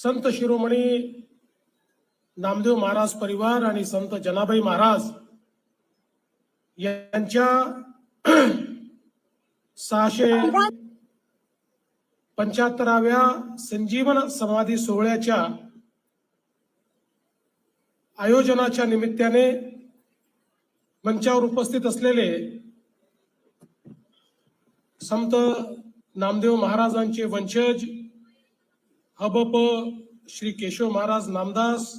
संत शिरोमणी नामदेव महाराज परिवार आणि संत जनाबाई महाराज यांच्या सहाशे पंच्याहत्तराव्या संजीवन समाधी सोहळ्याच्या आयोजनाच्या निमित्ताने मंचावर उपस्थित असलेले संत नामदेव महाराजांचे वंशज हबप श्री केशव महाराज नामदास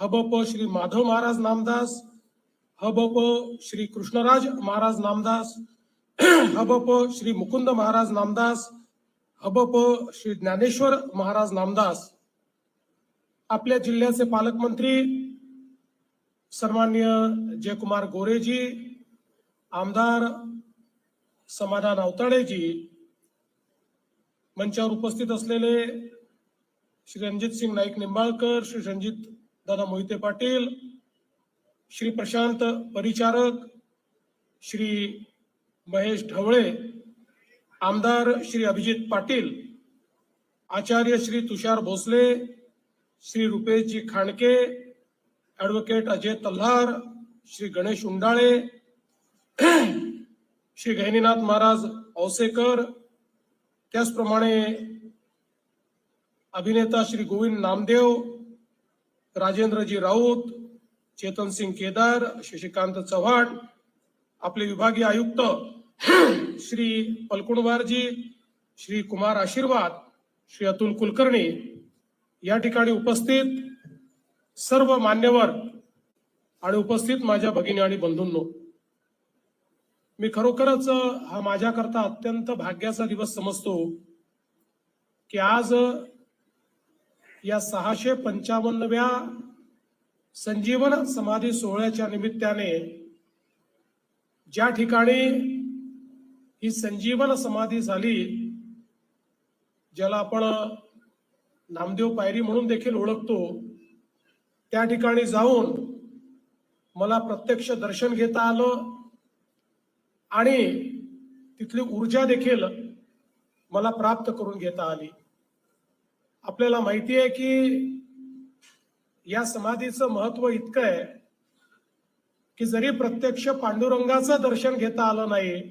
हबप श्री माधव महाराज नामदास हबप श्री कृष्णराज महाराज नामदास हबप श्री मुकुंद महाराज नामदास हबप श्री ज्ञानेश्वर महाराज नामदास. आपल्या जिल्ह्याचे पालकमंत्री सन्मान्य जयकुमार गोरेजी आमदार समाधान अवताडेजी मंचावर उपस्थित असलेले श्री रणजित सिंग नाईक निंबाळकर श्री रणजित दादा मोहिते पाटील श्री प्रशांत परिचारक श्री महेश ढवळे आमदार श्री अभिजित पाटील आचार्य श्री तुषार भोसले श्री रुपेशजी खांडके ॲडव्होकेट अजय तल्हार श्री गणेश उंडाळे श्री गहिनीनाथ महाराज औसेकर त्याचप्रमाणे अभिनेता श्री गोविंद नामदेव राजेंद्रजी राऊत चेतन सिंग केदार शशिकांत चव्हाण आपले विभागीय आयुक्त श्री पलकुणवारजी श्री कुमार आशीर्वाद श्री अतुल कुलकर्णी या ठिकाणी उपस्थित सर्व मान्यवर आणि उपस्थित माझ्या भगिनी आणि बंधूंनो मी खरोखरच हा माझ्याकरता अत्यंत भाग्याचा दिवस समजतो की आज या सहाशे पंचावन्नव्या संजीवन समाधी सोहळ्याच्या निमित्ताने ज्या ठिकाणी ही संजीवन समाधी झाली ज्याला आपण नामदेव पायरी म्हणून देखील ओळखतो त्या ठिकाणी जाऊन मला प्रत्यक्ष दर्शन घेता आलं आणि तिथली ऊर्जा देखील मला प्राप्त करून घेता आली. आपल्याला माहिती आहे की या समाधीचं महत्त्व इतकं आहे की जरी प्रत्यक्ष पांडुरंगाचं दर्शन घेता आलं नाही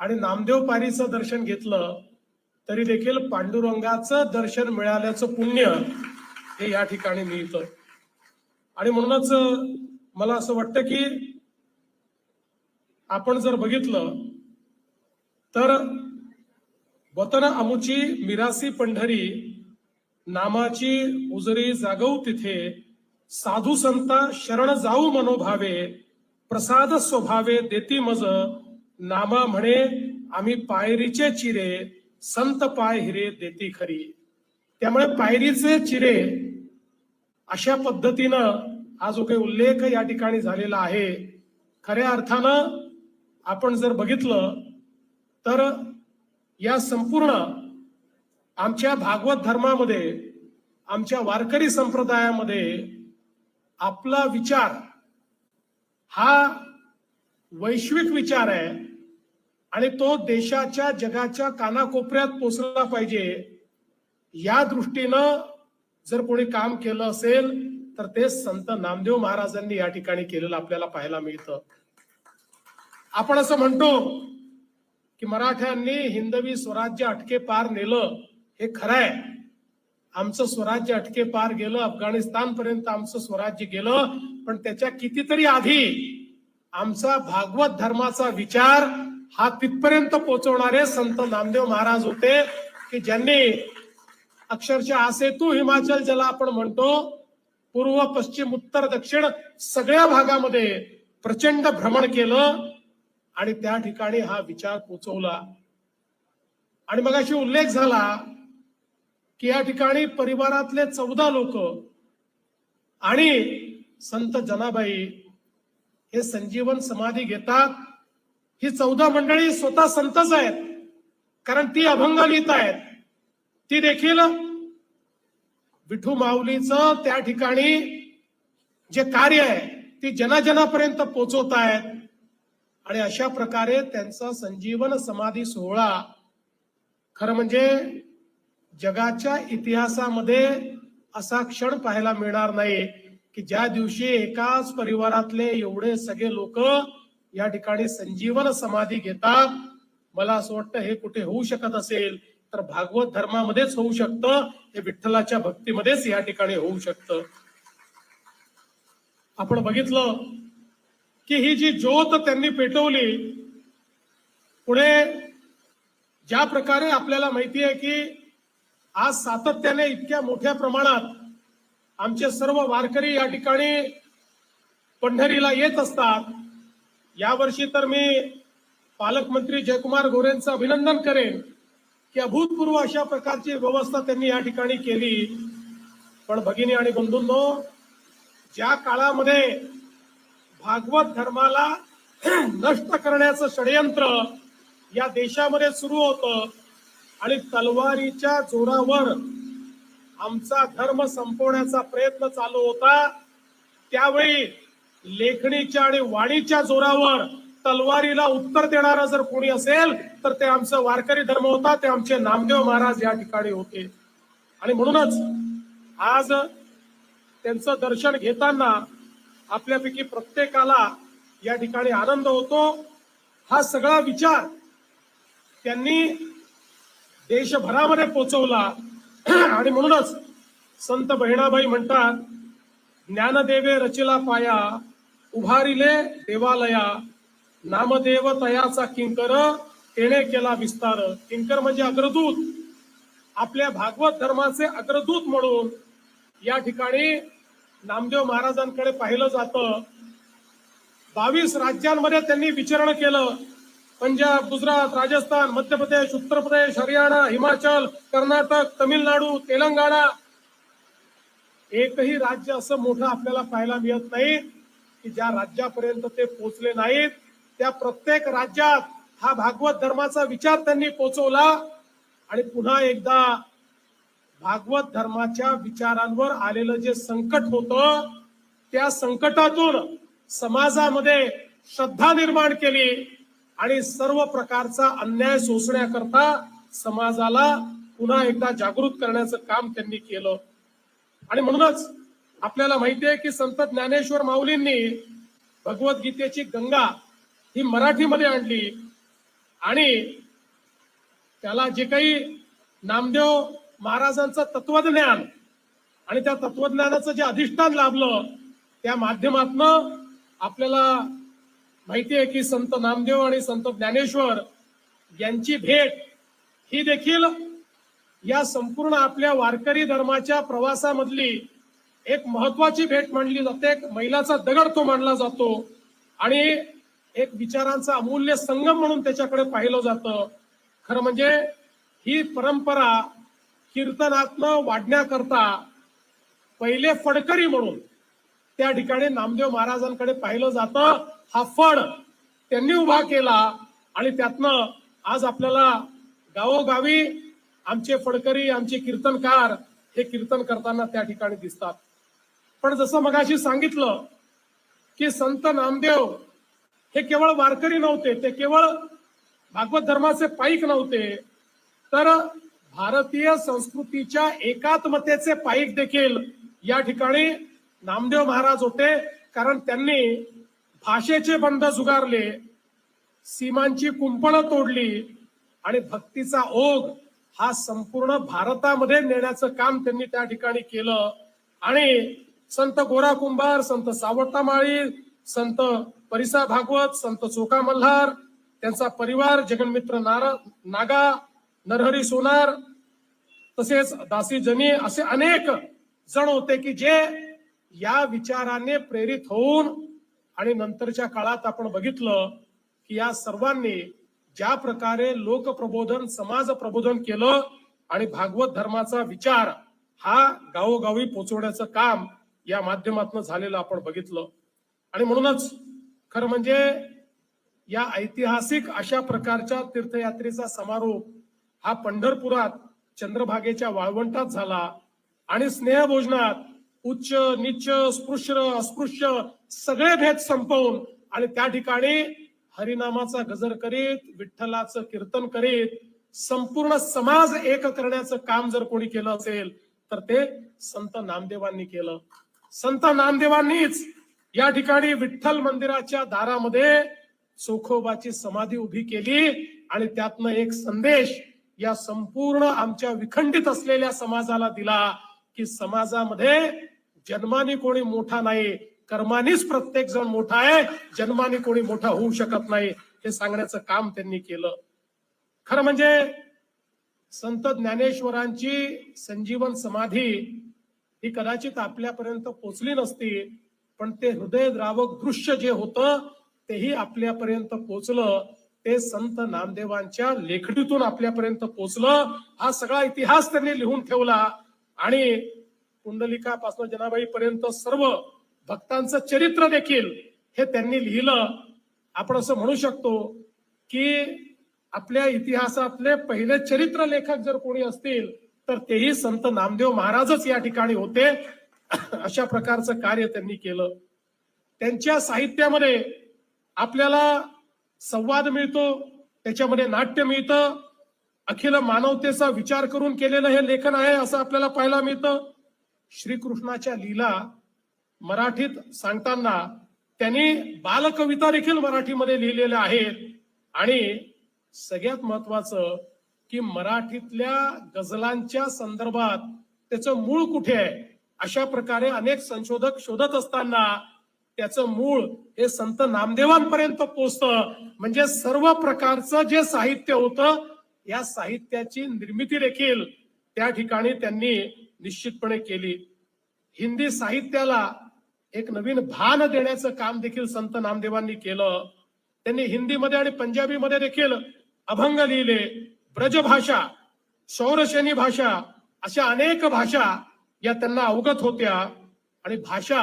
आणि नामदेव पारीचं दर्शन घेतलं तरी देखील पांडुरंगाचं दर्शन मिळाल्याचं पुण्य हे या ठिकाणी मिळतं आणि म्हणूनच मला असं वाटतं की आपण जर बघितलं तर वतन अमुची मिरासी पंढरी नामाची उजरी जागवू तिथे. साधू संता शरण जाऊ मनोभावे. प्रसाद स्वभावे देती मज. नामा म्हणे आम्ही पायरीचे चिरे. संत पाय हिरे देती खरी. त्यामुळे पायरीचे चिरे अशा पद्धतीनं हा जो काही उल्लेख या ठिकाणी झालेला आहे खऱ्या अर्थानं आपण जर बघितलं तर या संपूर्ण आमच्या भागवत धर्मामध्ये आमच्या वारकरी संप्रदायामध्ये आपला विचार हा वैश्विक विचार आहे आणि तो देशाच्या जगाच्या कानाकोपऱ्यात पोचला पाहिजे. या दृष्टीनं जर कोणी काम केलं असेल तर ते संत नामदेव महाराजांनी या ठिकाणी केलेलं आपल्याला पाहायला मिळतं. आपण असं म्हणतो की मराठ्यांनी हिंदवी स्वराज्य अटके पार नेलं हे खरं आहे. आमचं स्वराज्य अटके पार गेलं अफगाणिस्तान पर्यंत आमचं स्वराज्य गेलं पण त्याच्या कितीतरी आधी आमचा भागवत धर्माचा विचार हा तिथपर्यंत पोहोचवणारे संत नामदेव महाराज होते की ज्यांनी अक्षरशः आसेतू हिमाचल ज्याला आपण म्हणतो पूर्व पश्चिम उत्तर दक्षिण सगळ्या भागामध्ये प्रचंड भ्रमण केलं आणि त्या ठिकाणी हा विचार पोचवला. आणि मग अशी उल्लेख झाला की या ठिकाणी परिवारातले चौदा लोक आणि संत जनाबाई हे संजीवन समाधी घेतात. ही चौदा मंडळी स्वतः संतच आहेत कारण ती अभंग लिहित आहेत. ती देखील विठू माऊलीचं त्या ठिकाणी जे कार्य आहे ती जनाजनापर्यंत पोचवत आहेत. आणि अशा प्रकारे त्यांचा संजीवन समाधी सोहळा खरं म्हणजे जगाच्या इतिहासामध्ये असा क्षण पाहायला मिळणार नाही की ज्या दिवशी एकाच परिवारातले एवढे सगळे लोक या ठिकाणी संजीवन समाधी घेतात. मला असं वाटतं हे कुठे होऊ शकत असेल तर भागवत धर्मामध्येच होऊ शकतं हे विठ्ठलाच्या भक्तीमध्येच या ठिकाणी होऊ शकतं. आपण बघितलं की ही जी ज्योत त्यांनी पेटवली पुढे ज्या प्रकारे आपल्याला माहिती आहे की आज सातत्याने इतक्या मोठ्या प्रमाणात आमचे सर्व वारकरी या ठिकाणी पंढरीला येत असतात. यावर्षी तर मी पालकमंत्री जयकुमार गोरेंचं अभिनंदन करेन की अभूतपूर्व अशा प्रकारची व्यवस्था त्यांनी या ठिकाणी केली. पण भगिनी आणि बंधूंनो ज्या काळामध्ये भागवत धर्माला नष्ट करण्याचं षडयंत्र या देशामध्ये सुरू होतं आणि तलवारीच्या जोरावर आमचा धर्म संपवण्याचा प्रयत्न चालू होता. त्यावेळी लेखणीच्या आणि वाणीच्या जोरावर तलवारीला उत्तर देणारा जर कोणी असेल तर ते आमचं वारकरी धर्म होता. ते आमचे नामदेव महाराज या ठिकाणी होते. आणि म्हणूनच आज त्यांचं दर्शन घेताना आपल्यापैकी प्रत्येकाला या ठिकाणी आनंद होतो. हा सगळा विचार त्यांनी देशभरामध्ये पोचवला. आणि म्हणूनच संत बहिणाबाई म्हणतात ज्ञानदेवे रचिला पाया उभारिले देवालया नामदेव तयाचा किंकर तेने केला विस्तार. किंकर म्हणजे अग्रदूत. आपल्या भागवत धर्माचे अग्रदूत म्हणून या ठिकाणी नामदेव महाराजांकडे पाहिलं जातं. बावीस राज्यांमध्ये त्यांनी विचरण केलं. पंजाब गुजरात राजस्थान मध्य प्रदेश उत्तर प्रदेश हरियाणा हिमाचल कर्नाटक तमिळनाडू तेलंगणा. एकही राज्य असं मोठं आपल्याला पाहायला मिळत नाही की ज्या राज्यापर्यंत ते पोचले नाहीत त्या प्रत्येक राज्यात हा भागवत धर्माचा विचार त्यांनी पोचवला आणि पुन्हा एकदा भागवत धर्माच्या विचारांवर आलेलं जे संकट होतं त्या संकटातून समाजामध्ये श्रद्धा निर्माण केली. आणि सर्व प्रकारचा अन्याय सोसण्याकरता समाजाला पुन्हा एकदा जागृत करण्याचं काम त्यांनी केलं. आणि म्हणूनच आपल्याला माहिती आहे की संत ज्ञानेश्वर माऊलींनी भगवद्गीतेची गंगा ही मराठीमध्ये आणली. आणि त्याला जे काही नामदेव महाराजांचं तत्वज्ञान आणि त्या तत्वज्ञानाचं जे अधिष्ठान लाभलं त्या माध्यमातनं आपल्याला माहिती आहे की संत नामदेव आणि संत ज्ञानेश्वर यांची भेट ही देखील या संपूर्ण आपल्या वारकरी धर्माच्या प्रवासामधली एक महत्वाची भेट मानली जाते. एक मैलाचा दगड तो मानला जातो आणि एक विचारांचा अमूल्य संगम म्हणून त्याच्याकडे पाहिलं जातं. खरं म्हणजे ही परंपरा कीर्तनात्म वाढण्याकरता पहिले फडकरी म्हणून त्या ठिकाणी नामदेव महाराजांकडे पाहिलं जातं. हा फड त्यांनी उभा केला आणि त्यातनं आज आपल्याला गावोगावी आमचे फडकरी आमचे कीर्तनकार हे कीर्तन करताना त्या ठिकाणी दिसतात. पण जसं मगाशी सांगितलं की संत नामदेव हे केवळ वारकरी नव्हते ते केवळ भागवत धर्माचे पाईक नव्हते तर भारतीय संस्कृतीच्या एकात्मतेचे पाईक देखील या ठिकाणी नामदेव महाराज होते कारण त्यांनी भाषेचे बंध जुगारले सीमांची कुंपणं तोडली आणि भक्तीचा ओघ हा संपूर्ण भारतामध्ये नेण्याचं काम त्यांनी त्या ठिकाणी केलं. आणि संत गोरा कुंभार संत सावता माळी संत परिसा भागवत संत चोका मल्हार त्यांचा परिवार जगनमित्र नारा नागा नरहरी सोनार तसेच दासी जनी असे अनेक जण होते की जे या विचाराने प्रेरित होऊन आणि नंतरच्या काळात आपण बघितलं की या सर्वांनी ज्या प्रकारे लोकप्रबोधन समाज प्रबोधन केलं आणि भागवत धर्माचा विचार हा गावोगावी पोचवण्याचं काम या माध्यमातून झालेलं आपण बघितलं. आणि म्हणूनच खरं म्हणजे या ऐतिहासिक अशा प्रकारच्या तीर्थयात्रेचा समारोप हा पंढरपुरात चंद्रभागेच्या वाळवंटात झाला आणि स्नेहभोजनात उच्च निच्च स्पृश्य अस्पृश्य सगळे भेद संपवून आणि त्या ठिकाणी हरिनामाचा गजर करीत विठ्ठलाचं कीर्तन करीत संपूर्ण समाज एक करण्याचं काम जर कोणी केलं असेल तर ते संत नामदेवांनी केलं. संत नामदेवांनीच या ठिकाणी विठ्ठल मंदिराच्या दारामध्ये चोखोबाची समाधी उभी केली आणि त्यातनं एक संदेश या संपूर्ण आमच्या विखंडित असलेल्या समाजाला दिला की समाजामध्ये जन्माने कोणी मोठा नाही कर्मानेच प्रत्येक जण मोठा आहे जन्माने कोणी मोठा होऊ शकत नाही हे सांगण्याचं काम त्यांनी केलं. खरं म्हणजे संत ज्ञानेश्वरांची संजीवन समाधी ही कदाचित आपल्यापर्यंत पोचली नसती पण ते हृदयद्रावक दृश्य जे होतं तेही आपल्यापर्यंत पोचलं ते संत नामदेवांच्या लेखणीतून आपल्यापर्यंत पोचलं हा सगळा इतिहास त्यांनी लिहून ठेवला आणि पुंडलिकापासून जनाबाई पर्यंत सर्व भक्तांचं चरित्र देखील हे त्यांनी लिहिलं. आपण असं म्हणू शकतो की आपल्या इतिहासातले पहिले चरित्र लेखक जर कोणी असतील तर तेही संत नामदेव महाराजच या ठिकाणी होते. अशा प्रकारचं कार्य त्यांनी केलं. त्यांच्या साहित्यामध्ये आपल्याला संवाद मिळतो त्याच्यामध्ये नाट्य मिळतं. अखिल मानवतेचा विचार करून केलेलं हे लेखन आहे असं आपल्याला पाहायला मिळतं. श्रीकृष्णाच्या लीला मराठीत सांगताना त्यांनी बालकविता देखील मराठीमध्ये लिहिलेल्या आहेत. आणि सगळ्यात महत्वाचं की मराठीतल्या गझलांच्या संदर्भात त्याचं मूळ कुठे आहे? अशा प्रकारे अनेक संशोधक शोधत असताना त्याचं मूळ हे संत नामदेवांपर्यंत पोचतं म्हणजे सर्व प्रकारचं जे साहित्य होतं या साहित्याची निर्मिती देखील त्या ठिकाणी त्यांनी निश्चितपणे केली. हिंदी साहित्याला एक नवीन भान देण्याचं काम देखील संत नामदेवांनी केलं. त्यांनी हिंदीमध्ये आणि पंजाबीमध्ये देखील अभंग लिहिले. ब्रजभाषा सौरसेनी भाषा अशा अनेक भाषा या त्यांना अवगत होत्या. आणि भाषा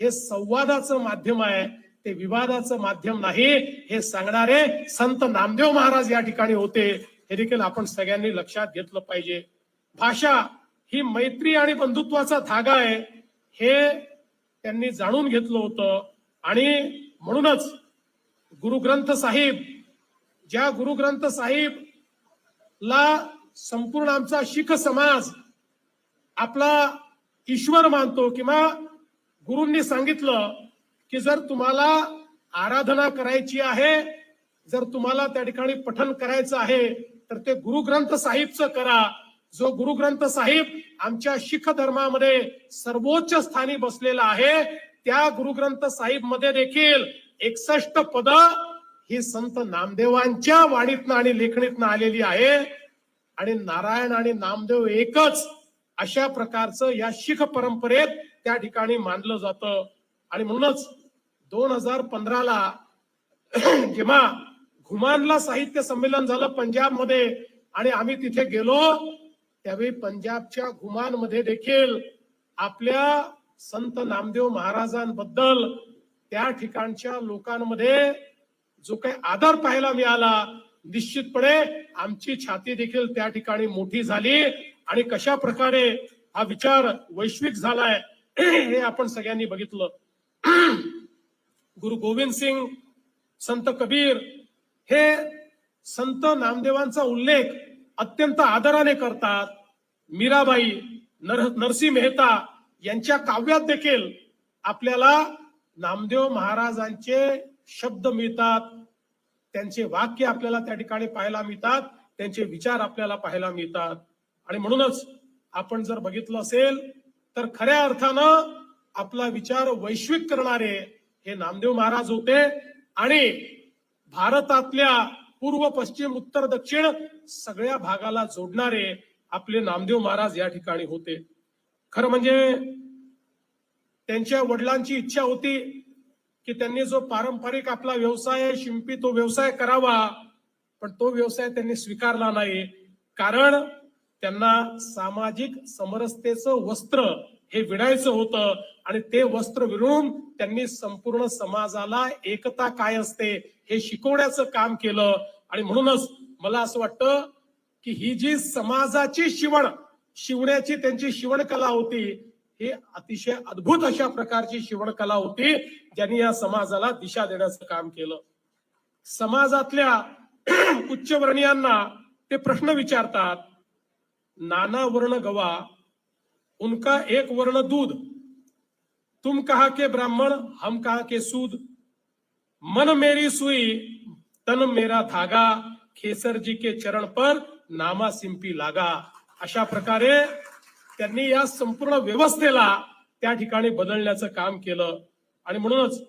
हे संवादाचं माध्यम आहे. ते विवादाचं माध्यम नाही. हे सांगणारे संत नामदेव महाराज या ठिकाणी होते. हे देखील आपण सगळ्यांनी लक्षात घेतलं पाहिजे. भाषा ही मैत्री आणि बंधुत्वाचा धागा आहे हे त्यांनी जाणून घेतलं होतं. आणि म्हणूनच गुरुग्रंथ साहिब ज्या गुरुग्रंथ साहिब ला संपूर्ण आमचा शीख समाज आपला ईश्वर मानतो किंवा गुरूंनी सांगितलं की जर तुम्हाला आराधना करायची आहे जर तुम्हाला त्या ठिकाणी पठन करायचं आहे तर ते गुरुग्रंथ साहिबचं करा. जो गुरुग्रंथ साहिब आमच्या शीख धर्मामध्ये सर्वोच्च स्थानी बसलेला आहे त्या गुरुग्रंथ साहिबमध्ये देखील एकसष्ट पद ही संत नामदेवांच्या वाणीतनं आणि लेखणीतनं आलेली आहे. आणि नारायण आणि नामदेव एकच अशा प्रकारचं या शीख परंपरेत त्या ठिकाणी मानलं जातं. आणि म्हणूनच दोन हजार पंधराला जेव्हा घुमानला साहित्य संमेलन झालं पंजाबमध्ये आणि आम्ही तिथे गेलो त्यावेळी पंजाबच्या घुमानमध्ये देखील आपल्या संत नामदेव महाराजांबद्दल त्या ठिकाणच्या लोकांमध्ये जो काही आदर पाहायला मिळाला निश्चितपणे आमची छाती देखील त्या ठिकाणी मोठी झाली आणि कशा प्रकारे हा विचार वैश्विक झालाय हे आपण सगळ्यांनी बघितलं. गुरु गोविंद सिंग संत कबीर हे संत नामदेवांचा उल्लेख अत्यंत आदराने करतात. मीराबाई नर नरसिंह मेहता यांच्या काव्यात देखील आपल्याला नामदेव महाराजांचे शब्द मिळतात. त्यांचे वाक्य आपल्याला त्या ठिकाणी पाहायला मिळतात. त्यांचे विचार आपल्याला पाहायला मिळतात. आणि म्हणूनच आपण जर बघितलं असेल तर खऱ्या अर्थानं आपला विचार वैश्विक करणारे हे नामदेव महाराज होते. आणि भारतातल्या पूर्व पश्चिम उत्तर दक्षिण सगळ्या भागाला जोडणारे आपले नामदेव महाराज या ठिकाणी होते. खरं म्हणजे त्यांच्या वडिलांची इच्छा होती की त्यांनी जो पारंपरिक आपला व्यवसाय आहे शिंपी तो व्यवसाय करावा पण तो व्यवसाय त्यांनी स्वीकारला नाही. कारण त्यांना सामाजिक समरसतेचं वस्त्र हे विडायचं होतं आणि ते वस्त्र विणून त्यांनी संपूर्ण समाजाला एकता काय असते हे शिकवण्याचं काम केलं. आणि म्हणूनच मला असं वाटतं की ही जी समाजाची शिवण शिवण्याची त्यांची शिवणकला होती ही अतिशय अद्भुत अशा प्रकारची शिवणकला होती ज्यांनी या समाजाला दिशा देण्याचं काम केलं. समाजातल्या उच्चवर्णीयांना ते प्रश्न विचारतात नाना वर्ण गवा उनका एक वर्ण दूध। तुम कहा के ब्राह्मण हम कहा के सूद? मन मेरी सुई तन मेरा धागा खेसर जी के चरण पर नामा सिंपी लागा। अशा प्रकारे त्यांनी या संपूर्ण व्यवस्थेला त्या ठिकाणी बदलण्याचं काम केलं. आणि म्हणूनच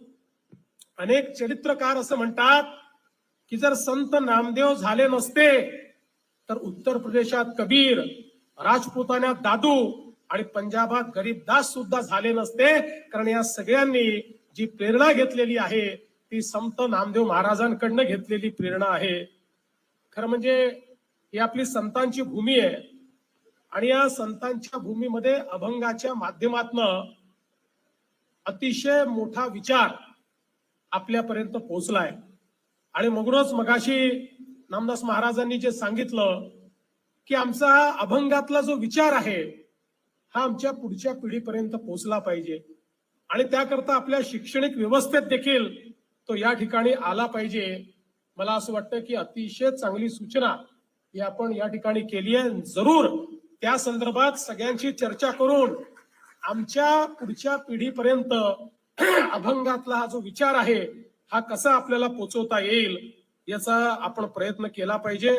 अनेक चरित्रकार असं म्हणतात की जर संत नामदेव झाले नसते तर उत्तर प्रदेशात कबीर राजपुतान्यात दादू आणि पंजाबात गरीबदास सुद्धा झाले नसते कारण या सगळ्यांनी जी प्रेरणा घेतलेली आहे ती संत नामदेव महाराजांकडनं घेतलेली प्रेरणा आहे. खरं म्हणजे ही आपली संतांची भूमी आहे. आणि या संतांच्या भूमीमध्ये अभंगाच्या माध्यमातनं अतिशय मोठा विचार आपल्यापर्यंत पोहोचलाय. आणि मगूनच मगाशी नामदास महाराजांनी जे सांगितलं की आमचा अभंगातला जो विचार आहे हा आमच्या पुढच्या पिढीपर्यंत पोहोचला पाहिजे. आणि त्याकरता आपल्या शैक्षणिक व्यवस्थेत देखील तो या ठिकाणी आला पाहिजे. मला असं वाटतं की अतिशय चांगली सूचना ही आपण या ठिकाणी केली आहे. जरूर त्या संदर्भात सगळ्यांशी चर्चा करून आमच्या पुढच्या पिढीपर्यंत अभंगातला हा जो विचार आहे हा कसा आपल्याला पोचवता येईल याचा आपण प्रयत्न केला पाहिजे.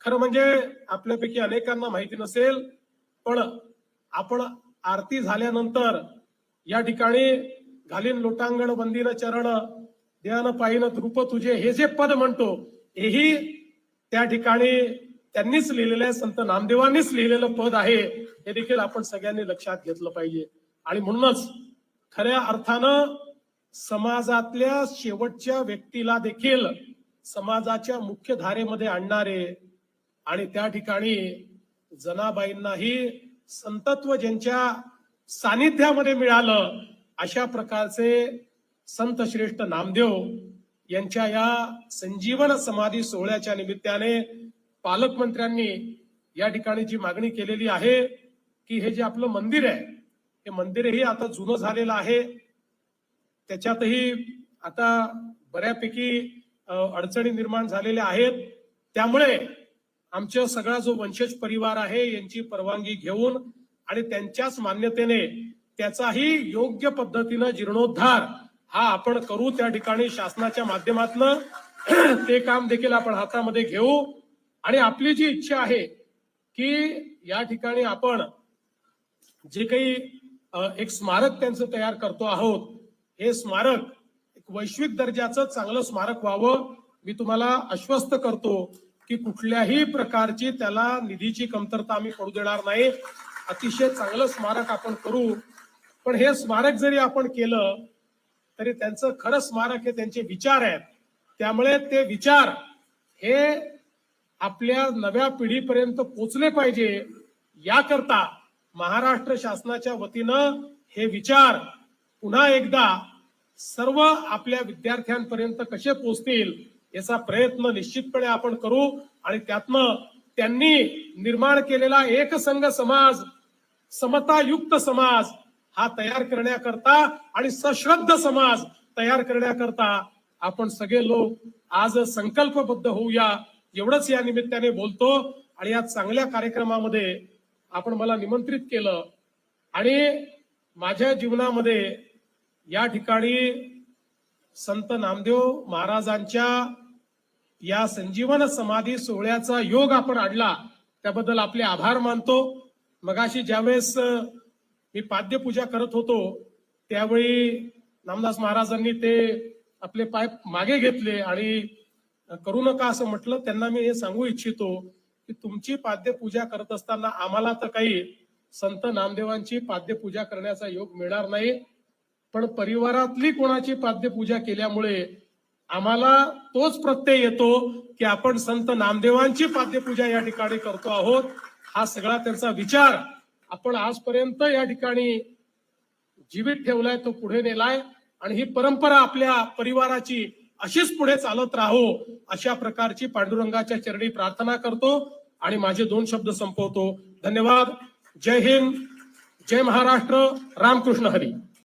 खरं म्हणजे आपल्यापैकी अनेकांना माहिती नसेल पण आपण आरती झाल्यानंतर या ठिकाणी घालीन लोटांगण वंदिन चरण ध्यान पाहिन ध्रुप तुझे हे जे पद म्हणतो हेही त्या ठिकाणी त्यांनीच लिहिलेलं आहे. संत नामदेवांनीच लिहिलेलं पद आहे. हे देखील आपण सगळ्यांनी लक्षात घेतलं पाहिजे. आणि म्हणूनच खऱ्या अर्थानं समाजातल्या शेवटच्या व्यक्तीला देखील समाजाच्या मुख्य धारेमध्ये आणणारे आणि त्या ठिकाणी जनाबाईंनाही संतत्व ज्यांच्या सानिध्यामध्ये मिळालं अशा प्रकारचे संत श्रेष्ठ नामदेव यांच्या या संजीवन समाधी सोहळ्याच्या निमित्ताने पालकमंत्र्यांनी या ठिकाणी जी मागणी केलेली आहे की हे जे आपलं मंदिर आहे हे मंदिरही आता जुनं झालेलं आहे. त्याच्यातही आता बऱ्यापैकी अडचणी निर्माण झालेल्या आहेत. त्यामुळे आमच्या सगळा जो वंशज परिवार आहे यांची परवानगी घेऊन आणि त्यांच्याच मान्यतेने त्याचाही योग्य पद्धतीनं जीर्णोद्धार हा आपण करू त्या ठिकाणी शासनाच्या माध्यमातनं. ते काम देखील आपण हातामध्ये घेऊ. आणि आपली जी इच्छा आहे की या ठिकाणी आपण जे काही एक स्मारक त्यांचं तयार करतो आहोत हे स्मारक एक वैश्विक दर्जाचं चांगलं स्मारक व्हावं. मी तुम्हाला आश्वस्त करतो. की कुठल्याही प्रकारची त्याला निधीची कमतरता आम्ही पडू देणार नाही. अतिशय चांगलं स्मारक आपण करू. पण हे स्मारक जरी आपण केलं तरी त्यांचं खरं स्मारक हे त्यांचे विचार आहेत. त्यामुळे ते विचार हे आपल्या नव्या पिढीपर्यंत पोचले पाहिजे. याकरता महाराष्ट्र शासनाच्या वतीनं हे विचार पुन्हा एकदा सर्व आपल्या विद्यार्थ्यांपर्यंत कसे पोचतील याचा प्रयत्न निश्चितपणे आपण करू आणि त्यातनं त्यांनी निर्माण केलेला एकसंघ समाज समतायुक्त समाज हा तयार करण्याकरता आणि सश्रद्ध समाज तयार करण्याकरता आपण सगळे लोक आज संकल्पबद्ध होऊया. एवढंच या निमित्ताने बोलतो आणि या चांगल्या कार्यक्रमामध्ये आपण मला निमंत्रित केलं. आणि माझ्या जीवनामध्ये या ठिकाणी संत नामदेव महाराजांच्या या संजीवन समाधी सोहळ्याचा योग आपण आणला त्याबद्दल आपले आभार मानतो. मगाशी ज्यावेळेस मी पाद्यपूजा करत होतो त्यावेळी नामदास महाराजांनी ते आपले पाय मागे घेतले आणि करू नका असं म्हटलं. त्यांना मी हे सांगू इच्छितो की तुमची पाद्यपूजा करत असताना आम्हाला तर काही संत नामदेवांची पाद्यपूजा करण्याचा योग मिळणार नाही. पण परिवारातली कोणाची पाद्यपूजा केल्यामुळे आम्हाला तोच प्रत्यय येतो की आपण संत नामदेवांची पाद्यपूजा या ठिकाणी करतो आहोत. हा सगळा त्यांचा विचार आपण आजपर्यंत या ठिकाणी जीवित ठेवलाय तो पुढे नेलाय. आणि ही परंपरा आपल्या परिवाराची अशीच पुढे चालत राहो अशा प्रकारची पांडुरंगाच्या चरणी प्रार्थना करतो. आणि माझे दोन शब्द संपवतो. धन्यवाद. जय हिंद. जय महाराष्ट्र. रामकृष्ण हरी.